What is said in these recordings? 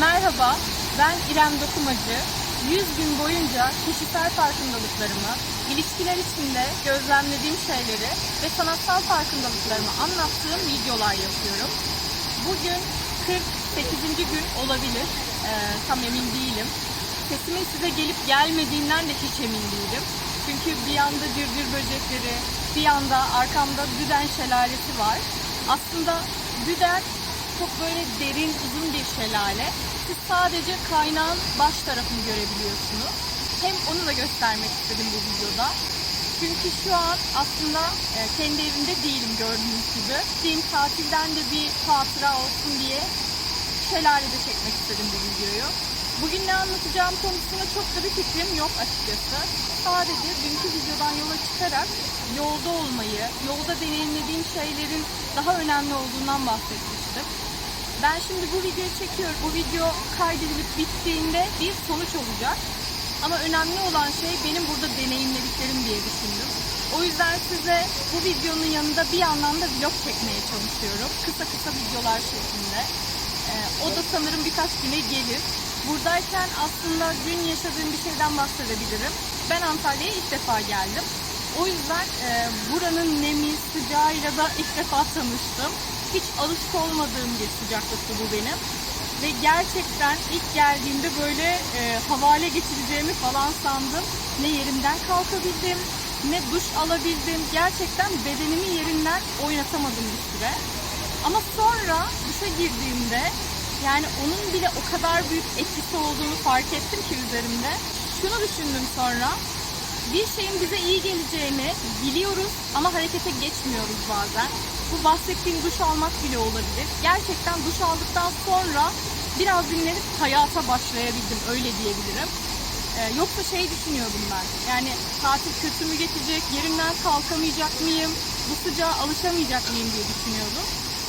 Merhaba, ben İrem Dokumacı. 100 gün boyunca kişisel farkındalıklarımı, ilişkiler içinde gözlemlediğim şeyleri ve sanatsal farkındalıklarımı anlattığım videolar yapıyorum. Bugün 48. gün olabilir, Ee, tam emin değilim. Sesimin size gelip gelmediğinden de hiç emin değilim. Çünkü bir yanda cırcır böcekleri, bir yanda arkamda Düden Şelalesi var. Aslında Düden çok böyle derin, uzun bir şelale. Siz sadece kaynağın baş tarafını görebiliyorsunuz. Hem onu da göstermek istedim bu videoda. Çünkü şu an aslında e, kendi evimde değilim gördüğünüz gibi. Gittiğim tatilden de bir hatıra olsun diye şelalede çekmek istedim bu videoyu. Bugün ne anlatacağım konusunda çok da bir fikrim yok açıkçası. Sadece dünkü videodan yola çıkarak yolda olmayı, yolda deneyimlediğim şeylerin daha önemli olduğundan bahsetmiştim. Ben şimdi bu videoyu çekiyorum. Bu video kaydedilip bittiğinde bir sonuç olacak. Ama önemli olan şey benim burada deneyimlediklerim diye düşündüm. O yüzden size bu videonun yanında bir yandan da vlog çekmeye çalışıyorum. Kısa kısa videolar şeklinde. Ee, o da sanırım birkaç güne gelir. Buradayken aslında dün yaşadığım bir şeyden bahsedebilirim. Ben Antalya'ya ilk defa geldim. O yüzden e, buranın nemi, sıcağıyla da ilk defa tanıştım. Hiç alışık olmadığım bir sıcaklıktı bu benim. Ve gerçekten ilk geldiğimde böyle e, havale geçireceğimi falan sandım. Ne yerimden kalkabildim, ne duş alabildim. Gerçekten bedenimi yerinden oynatamadım bir süre. Ama sonra duşa girdiğimde yani onun bile o kadar büyük etkisi olduğunu fark ettim ki üzerimde. Şunu düşündüm sonra. Bir şeyin bize iyi geleceğini biliyoruz ama harekete geçmiyoruz bazen. Bu bahsettiğim duş almak bile olabilir. Gerçekten duş aldıktan sonra biraz dinlenip hayata başlayabildim öyle diyebilirim. Ee, yoksa şey düşünüyordum ben. Yani tatil kötü mü geçecek, yerimden kalkamayacak mıyım, bu sıcağa alışamayacak mıyım diye düşünüyordum.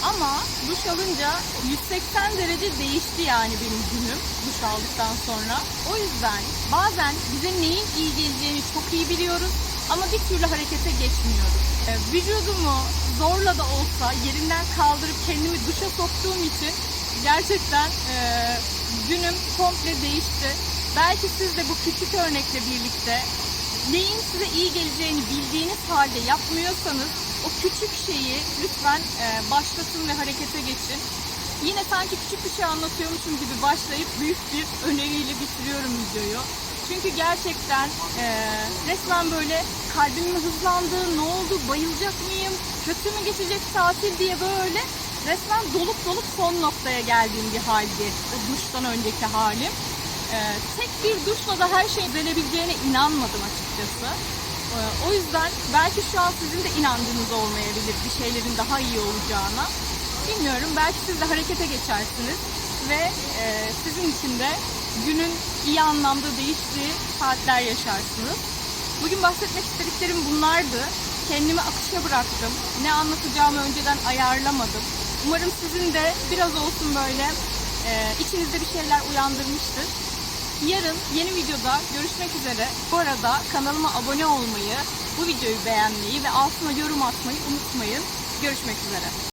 Ama duş alınca 180 derece değişti yani benim günüm duş aldıktan sonra. O yüzden bazen bize neyin iyi geleceğini çok iyi biliyoruz ama bir türlü harekete geçmiyoruz. Ee, vücudumu zorla da olsa yerimden kaldırıp kendimi duşa soktuğum için gerçekten e, günüm komple değişti. Belki siz de bu küçük örnekle birlikte neyin size iyi geleceğini bildiğiniz halde yapmıyorsanız o küçük şeyi lütfen e, başlatın ve harekete geçin. Yine sanki küçük bir şey anlatıyormuşum gibi başlayıp büyük bir öneriyle bitiriyorum videoyu. Çünkü gerçekten e, resmen böyle kalbimin hızlandığı, ne oldu, bayılacak mıyım, kötü mü geçecek tatil diye böyle resmen dolup dolup son noktaya geldiğim bir haldi. O duştan önceki halim. E, tek bir duşla da her şey düzelebileceğine inanmadım açıkçası. Ee, O yüzden belki şu an sizin de inancınız olmayabilir bir şeylerin daha iyi olacağına. Bilmiyorum belki siz de harekete geçersiniz ve e, sizin için de günün iyi anlamda değiştiği saatler yaşarsınız. Bugün bahsetmek istediklerim bunlardı. Kendimi akışa bıraktım. Ne anlatacağımı önceden ayarlamadım. Umarım sizin de biraz olsun böyle e, içinizde bir şeyler uyandırmıştır. Yarın yeni videoda görüşmek üzere. Bu arada kanalıma abone olmayı, bu videoyu beğenmeyi ve altına yorum atmayı unutmayın. Görüşmek üzere.